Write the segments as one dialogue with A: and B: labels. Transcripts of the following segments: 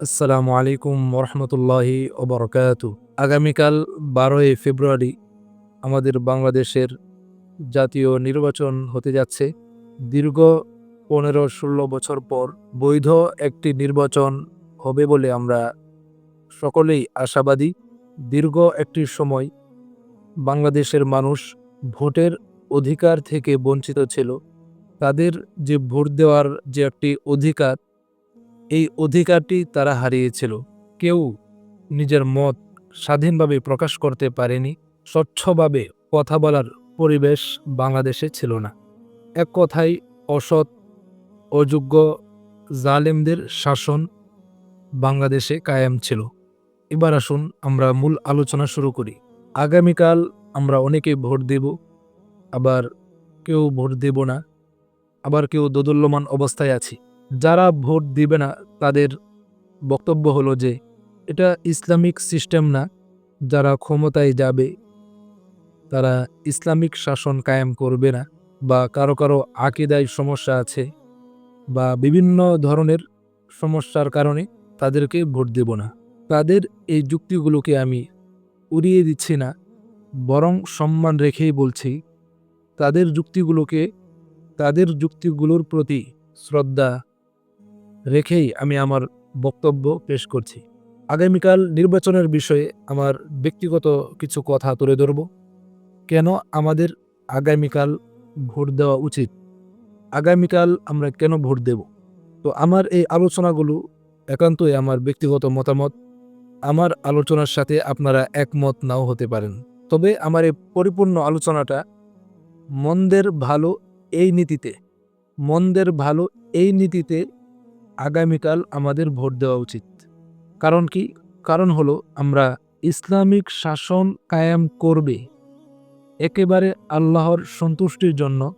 A: আসসালামু আলাইকুম ওরহমতুল্লাহি ওবরকাত। আগামীকাল বারোই ফেব্রুয়ারি আমাদের বাংলাদেশের জাতীয় নির্বাচন হতে যাচ্ছে। দীর্ঘ পনেরো ষোলো বছর পর বৈধ একটি নির্বাচন হবে বলে আমরা সকলেই আশাবাদী। দীর্ঘ একটি সময় বাংলাদেশের মানুষ ভোটের অধিকার থেকে বঞ্চিত ছিল। তাদের যে ভোট দেওয়ার যে একটি অধিকার এই অধিকারটি তারা হারিয়েছিল। কেউ নিজের মত স্বাধীনভাবে প্রকাশ করতে পারেনি, স্বচ্ছভাবে কথা বলার পরিবেশ বাংলাদেশে ছিল না। এক কথায়, অসৎ, অযোগ্য জালেমদের শাসন বাংলাদেশে কায়েম ছিল। এবার আসুন আমরা মূল আলোচনা শুরু করি। আগামীকাল আমরা অনেকে ভোট দেব, আবার কেউ ভোট দেব না, আবার কেউ দোদুল্যমান অবস্থায় আছি। যারা ভোট দিবে না, তাদের বক্তব্য হলো যে, এটা ইসলামিক সিস্টেম না, যারা ক্ষমতায় যাবে, তারা ইসলামিক শাসন কায়েম করবে না বা কারও কারও আকিদায় সমস্যা আছে বা বিভিন্ন ধরনের সমস্যার কারণে তাদেরকে ভোট দেব না। তাদের এই যুক্তিগুলোকে আমি উড়িয়ে দিচ্ছি না, বরং সম্মান রেখেই বলছি, তাদের যুক্তিগুলোকে, তাদের যুক্তিগুলোর প্রতি শ্রদ্ধা রেখেই আমি আমার বক্তব্য পেশ করছি। আগামীকাল নির্বাচনের বিষয়ে আমার ব্যক্তিগত কিছু কথা তুলে ধরব। কেন আমাদের আগামীকাল ভোট দেওয়া উচিত? আগামীকাল আমরা কেন ভোট দেব? তো আমার এই আলোচনাগুলো একান্তই আমার ব্যক্তিগত মতামত। আমার আলোচনার সাথে আপনারা একমত নাও হতে পারেন। তবে আমার এই পরিপূর্ণ আলোচনাটা মন্দের ভালো এই নীতিতে। মন্দের ভালো এই নীতিতে আগামীকাল আমাদের ভোট দেওয়া উচিত। কারণ কি? কারণ হলো, আমরা ইসলামিক শাসন কায়েম করবে। একেবারে আল্লাহর সন্তুষ্টির জন্য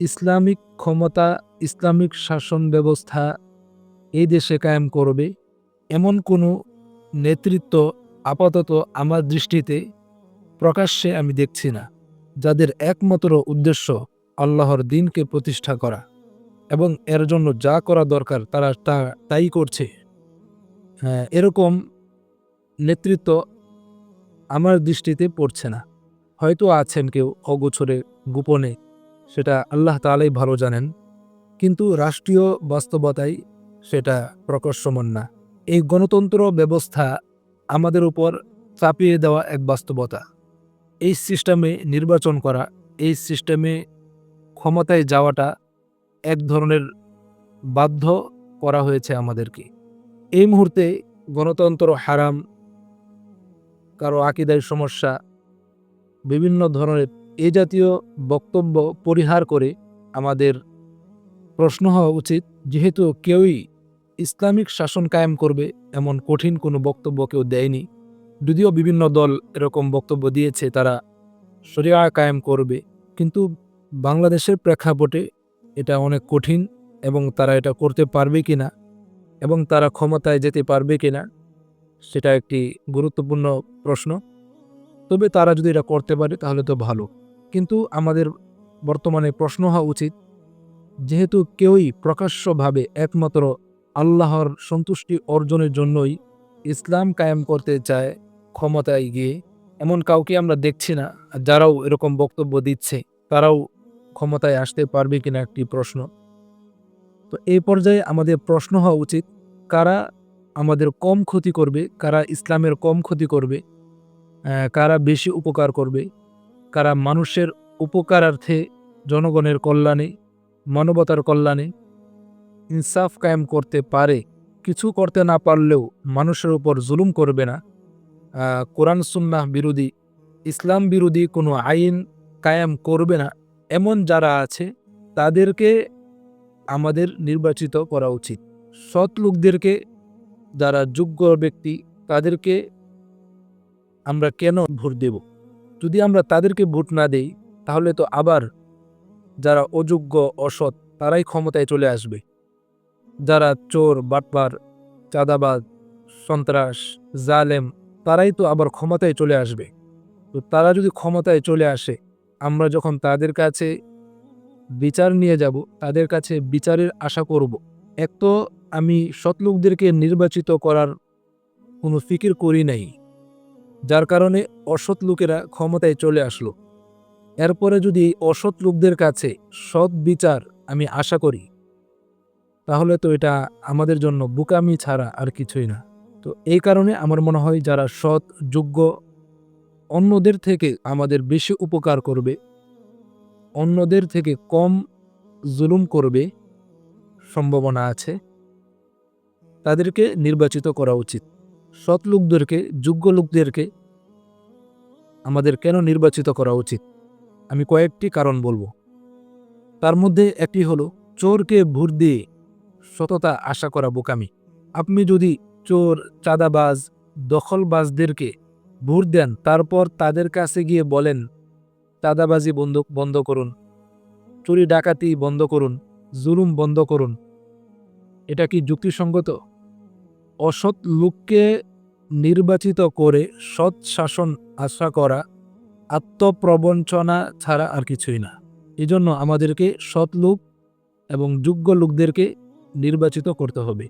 A: ইসলামিক ক্ষমতা, ইসলামিক শাসন ব্যবস্থা এই দেশে কায়েম করবে। এমন কোনো নেতৃত্ব আপাতত আমার দৃষ্টিতে প্রকাশ্যে আমি দেখছি না, যাদের একমাত্র উদ্দেশ্য আল্লাহর দিনকে প্রতিষ্ঠা করা। এবং এর জন্য যা করা দরকার তারা তা, তাই করছে। হ্যাঁ এরকম নেতৃত্ব আমার দৃষ্টিতে পড়ছে না। হয়তো আছেন কেউ অগোছরে গোপনে, সেটা আল্লাহ তালাই ভালো জানেন। কিন্তু রাষ্ট্রীয় বাস্তবতায় সেটা প্রকর্ষমন না। এই গণতন্ত্র ব্যবস্থা আমাদের উপর চাপিয়ে দেওয়া এক বাস্তবতা। এই সিস্টেমে নির্বাচন করা, এই সিস্টেমে ক্ষমতায় যাওয়াটা এক ধরনের বাধ্য করা হয়েছে আমাদেরকে। এই মুহূর্তে গণতন্ত্র হারাম, কারও আকিদায় সমস্যা, বিভিন্ন ধরনের এ জাতীয় বক্তব্য পরিহার করে আমাদের প্রশ্ন হওয়া উচিত, যেহেতু কেউই ইসলামিক শাসন কায়েম করবে এমন কঠিন কোনো বক্তব্য কেউ দেয়নি। যদিও বিভিন্ন দল এরকম বক্তব্য দিয়েছে, তারা শরিয়া কায়েম করবে, কিন্তু বাংলাদেশের প্রেক্ষাপটে এটা অনেক কঠিন এবং তারা এটা করতে পারবে কি না এবং তারা ক্ষমতায় যেতে পারবে কি না সেটা একটি গুরুত্বপূর্ণ প্রশ্ন। তবে তারা যদি এটা করতে পারে, তাহলে তো ভালো। কিন্তু আমাদের বর্তমানে প্রশ্ন হওয়া উচিত, যেহেতু কেউই প্রকাশ্যভাবে একমাত্র আল্লাহর সন্তুষ্টি অর্জনের জন্যই ইসলাম কায়েম করতে চায় ক্ষমতায় গিয়ে, এমন কাউকে আমরা দেখছি না, যারাও এরকম বক্তব্য দিচ্ছে। তারাও ক্ষমতায় আসতে পারবে কিনা একটি প্রশ্ন। তো এই পর্যায়ে আমাদের প্রশ্ন হওয়া উচিত, কারা আমাদের কম ক্ষতি করবে, কারা ইসলামের কম ক্ষতি করবে কারা বেশি উপকার করবে, কারা মানুষের উপকারার্থে জনগণের কল্যাণে, মানবতার কল্যাণে ইনসাফ কায়েম করতে পারে, কিছু করতে না পারলেও মানুষের উপর জুলুম করবে না। কোরআন, সুন্নাহ বিরোধী, ইসলাম বিরোধী কোনো আইন কায়েম করবে না। এমন যারা আছে, তাদেরকে আমাদের নির্বাচিত করা উচিত। সৎ লোকদেরকে, যারা যোগ্য ব্যক্তি, তাদেরকে আমরা কেন ভোট দেব? যদি আমরা তাদেরকে ভোট না দেই, তাহলে তো আবার যারা অযোগ্য, অসৎ, তারাই ক্ষমতায় চলে আসবে। যারা চোর, বাটপার চাঁদাবাদ সন্ত্রাস, জালেম, তারাই তো আবার ক্ষমতায় চলে আসবে। তো তারা যদি ক্ষমতায় চলে আসে আমরা যখন তাদের কাছে বিচার নিয়ে যাব, তাদের কাছে বিচারের আশা করব। এক তো আমি সৎলোকদেরকে নির্বাচিত করার কোনো ফিকির করি নাই, যার কারণে অসৎ লোকেরা ক্ষমতায় চলে আসলো। এরপরে যদি অসৎ লোকদের কাছে সৎ বিচার আমি আশা করি, তাহলে তো এটা আমাদের জন্য বুকামি ছাড়া আর কিছুই না। তো এই কারণে আমার মনে হয় যারা সৎ, যোগ্য অন্যদের থেকে আমাদের বেশি উপকার করবে, অন্যদের থেকে কম জুলুম করবে সম্ভাবনা আছে। তাদেরকে নির্বাচিত করা উচিত। সৎ লোকদেরকে, যোগ্য লোকদেরকে আমাদের কেন নির্বাচিত করা উচিত? আমি কয়েকটি কারণ বলব। তার মধ্যে একটি হলো, চোরকে ভোট দিয়ে সততা আশা করা বোকামি। আপনি যদি চোর, চাঁদাবাজ, দখলবাজদেরকে ভোট দেন, তারপর তাদের কাছে গিয়ে বলেন, চাঁদাবাজি বন্ধ বন্ধ করুন। চুরি ডাকাতি বন্ধ করুন, জুলুম বন্ধ করুন। এটা কি যুক্তিসঙ্গত? অসৎ লোককে নির্বাচিত করে সৎ শাসন আশা করা আত্মপ্রবঞ্চনা ছাড়া আর কিছুই না। এজন্য আমাদেরকে সৎ লোক এবং যোগ্য লোকদেরকে নির্বাচিত করতে হবে।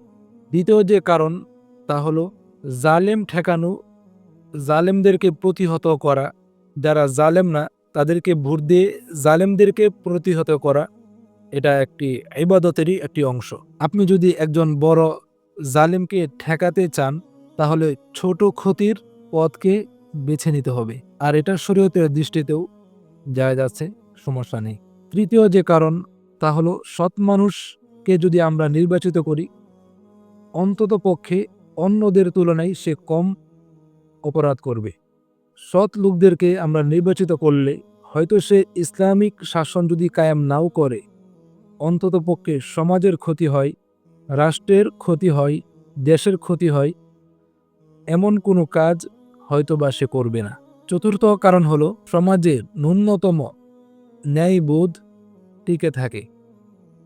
A: দ্বিতীয় যে কারণ, তা হলো জালেম ঠেকানো জালেমদেরকে প্রতিহত করা। যারা জালেম না, তাদেরকে ভোট দিয়ে জালেমদেরকে প্রতিহত করা, এটা একটি ইবাদতেরই একটি অংশ। আপনি যদি একজন বড় জালেমকে ঠেকাতে চান, তাহলে ছোট ক্ষতির পথকে বেছে নিতে হবে। আর এটা শরীয়তের দৃষ্টিতেও যায় যাচ্ছে সমস্যা নেই। তৃতীয় যে কারণ, তা হলো সৎ মানুষকে যদি আমরা নির্বাচিত করি অন্তত পক্ষে অন্যদের তুলনায় সে কম অপরাধ করবে। সৎ লোকদেরকে আমরা নির্বাচিত করলে হয়তো সে ইসলামিক শাসন যদি কায়েম নাও করে, অন্তত পক্ষে সমাজের ক্ষতি হয়, রাষ্ট্রের ক্ষতি হয়, দেশের ক্ষতি হয়, এমন কোনো কাজ হয়তো বা সে করবে না। চতুর্থ কারণ হলো সমাজের ন্যূনতম ন্যায়বোধ টিকে থাকে।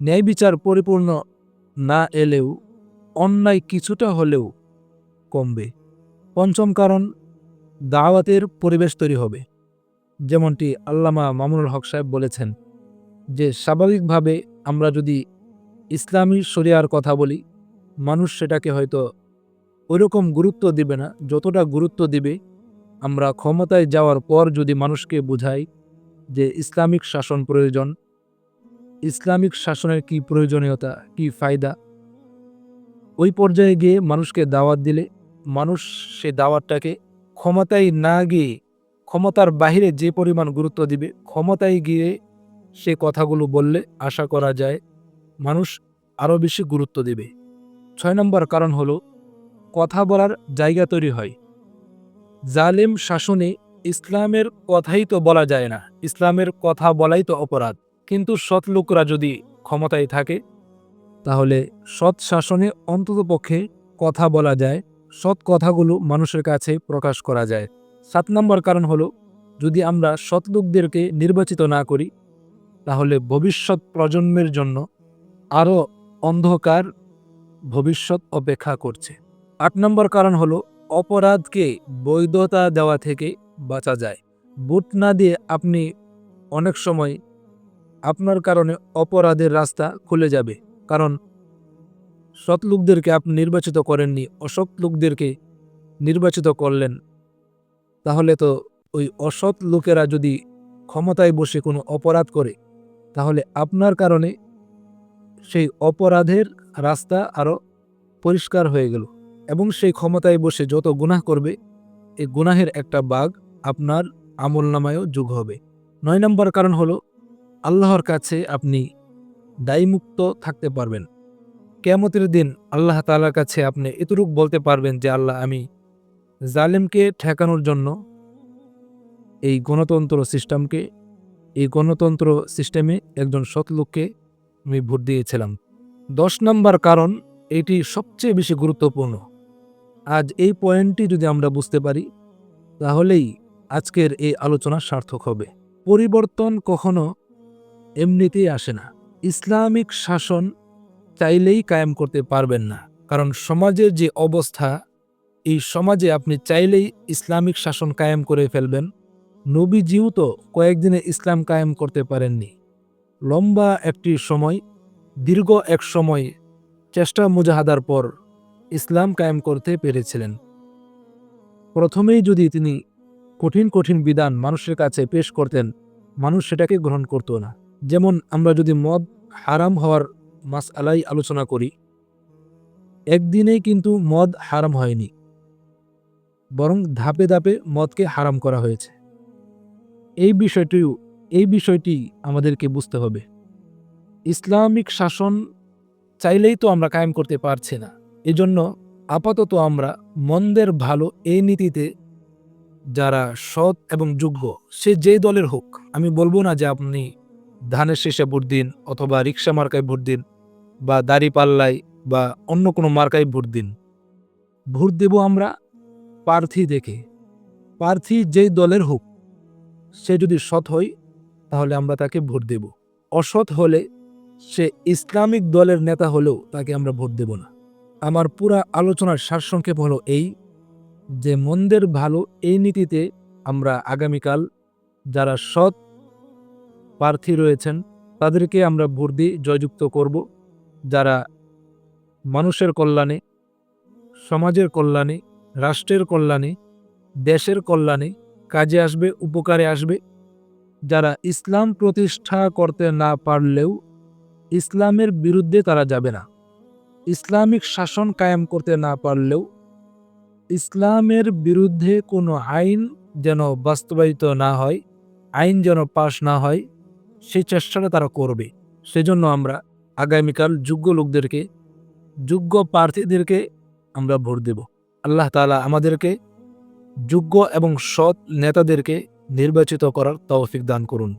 A: ন্যায় বিচার পরিপূর্ণ না এলেও অন্যায় কিছুটা হলেও কমবে। পঞ্চম কারণ, দাওয়াতের পরিবেশ তৈরি হবে। যেমনটি আল্লামা মামুনুল হক সাহেব বলেছেন যে, স্বাভাবিকভাবে আমরা যদি ইসলামী শরিয়ার কথা বলি, মানুষ সেটাকে হয়তো ওইরকম গুরুত্ব দিবে না। যতটা গুরুত্ব দিবে, আমরা ক্ষমতায় যাওয়ার পর যদি মানুষকে বুঝাই যে, ইসলামিক শাসন প্রয়োজন, ইসলামিক শাসনের কি প্রয়োজনীয়তা, কি ফায়দা, ওই পর্যায়ে গিয়ে মানুষকে দাওয়াত দিলে মানুষ সে দাওয়াতটাকে ক্ষমতায় না গিয়ে ক্ষমতার বাহিরে যে পরিমাণ গুরুত্ব দিবে, ক্ষমতায় গিয়ে সে কথাগুলো বললে আশা করা যায় মানুষ আরও বেশি গুরুত্ব দেবে। ছয় নম্বর কারণ হলো, কথা বলার জায়গা তৈরি হয়। জালেম শাসনে ইসলামের কথাই তো বলা যায় না, ইসলামের কথা বলাই তো অপরাধ। কিন্তু সৎ লোকরা যদি ক্ষমতায় থাকে, তাহলে সৎ শাসনে অন্ততপক্ষে কথা বলা যায় সৎ কথাগুলো মানুষের কাছে প্রকাশ করা যায়। সাত নম্বর কারণ হলো, যদি আমরা সৎ লোকদেরকে নির্বাচিত না করি, তাহলে ভবিষ্যৎ প্রজন্মের জন্য আরও অন্ধকার ভবিষ্যৎ অপেক্ষা করছে। আট নম্বর কারণ হলো, অপরাধকে বৈধতা দেওয়া থেকে বাঁচা যায়। বুট না দিয়ে আপনি অনেক সময় আপনার কারণে অপরাধের রাস্তা খুলে যাবে, কারণ সৎ লোকদেরকে আপনি নির্বাচিত করেননি, অসৎ লোকদেরকে নির্বাচিত করলেন। তাহলে তো ওই অসৎ লোকেরা যদি ক্ষমতায় বসে কোনো অপরাধ করে, তাহলে আপনার কারণে সেই অপরাধের রাস্তা আরও পরিষ্কার হয়ে গেল এবং সেই ক্ষমতায় বসে যত গুনাহ করবে, এই গুনাহের একটা বাঘ আপনার আমল নামায়ও যোগ হবে। নয় নম্বর কারণ হলো, আল্লাহর কাছে আপনি দায়মুক্ত থাকতে পারবেন। কেয়ামতের দিন আল্লাহ তালার কাছে আপনি এতটুক বলতে পারবেন যে, আল্লাহ, আমি জালেমকে ঠেকানোর জন্য এই গণতন্ত্র সিস্টেমকে, এই গণতন্ত্র সিস্টেমে একজন সৎ লোককে আমি ভোট দিয়েছিলাম। দশ নম্বর কারণ, এটি সবচেয়ে বেশি গুরুত্বপূর্ণ। আজ এই পয়েন্টটি যদি আমরা বুঝতে পারি, তাহলেই আজকের এই আলোচনা সার্থক হবে। পরিবর্তন কখনো এমনিতেই আসে না। ইসলামিক শাসন চাইলেই কায়েম করতে পারবেন না। কারণ সমাজের যে অবস্থা, এই সমাজে আপনি চাইলেই ইসলামিক শাসন কায়েম করে ফেলবেন। নবীজিও তো কয়েকদিনে ইসলাম কায়েম করতে পারেননি। লম্বা একটি সময়, দীর্ঘ এক সময়, চেষ্টা মুজাহাদার পর ইসলাম কায়েম করতে পেরেছিলেন। প্রথমেই যদি তিনি কঠিন কঠিন বিধান মানুষের কাছে পেশ করতেন, মানুষ সেটাকে গ্রহণ করত না। যেমন আমরা যদি মদ হারাম হওয়ার মাস আলাই আলোচনা করি। একদিনেই কিন্তু মদ হারাম হয়নি, বরং ধাপে ধাপে মদকে হারাম করা হয়েছে। এই বিষয়টিও, এই বিষয়টি আমাদেরকে বুঝতে হবে। ইসলামিক শাসন চাইলেই তো আমরা কায়েম করতে পারছি না। এজন্য আপাতত আমরা মন্দের ভালো এই নীতিতে যারা সৎ এবং যোগ্য, সে যেই দলের হোক, আমি বলব না যে আপনি ধানের শেষে ভোট দিন অথবা রিক্সা মার্কায় ভোট দিন বা দাড়ি পাল্লায় বা অন্য কোনো মার্কায় ভোট দিন। ভোট দেব আমরা প্রার্থী দেখে। প্রার্থী যেই দলের হোক, সে যদি সৎ হয়, তাহলে আমরা তাকে ভোট দেব। অসৎ হলে সে ইসলামিক দলের নেতা হলেও তাকে আমরা ভোট দেব না। আমার পুরা আলোচনার সারসংক্ষেপ হলো এই যে, মন্দের ভালো এই নীতিতে আমরা আগামীকাল যারা সৎ প্রার্থী রয়েছেন, তাদেরকে আমরা ভোট দিয়ে জয়যুক্ত করব। যারা মানুষের কল্যাণে, সমাজের কল্যাণে, রাষ্ট্রের কল্যাণে, দেশের কল্যাণে কাজে আসবে, উপকারে আসবে, যারা ইসলাম প্রতিষ্ঠা করতে না পারলেও ইসলামের বিরুদ্ধে তারা যাবে না। ইসলামিক শাসন কায়েম করতে না পারলেও ইসলামের বিরুদ্ধে কোনো আইন যেন বাস্তবায়িত না হয়, আইন যেন পাশ না হয় সেই চেষ্টাটা তারা করবে। সেজন্য আমরা আগামীকাল যোগ্য লোকদেরকে, যোগ্য প্রার্থীদেরকে আমরা ভোট দেব। আল্লাহ তালা আমাদেরকে যোগ্য এবং সৎ নেতাদেরকে নির্বাচিত করার তৌফিক দান করুন।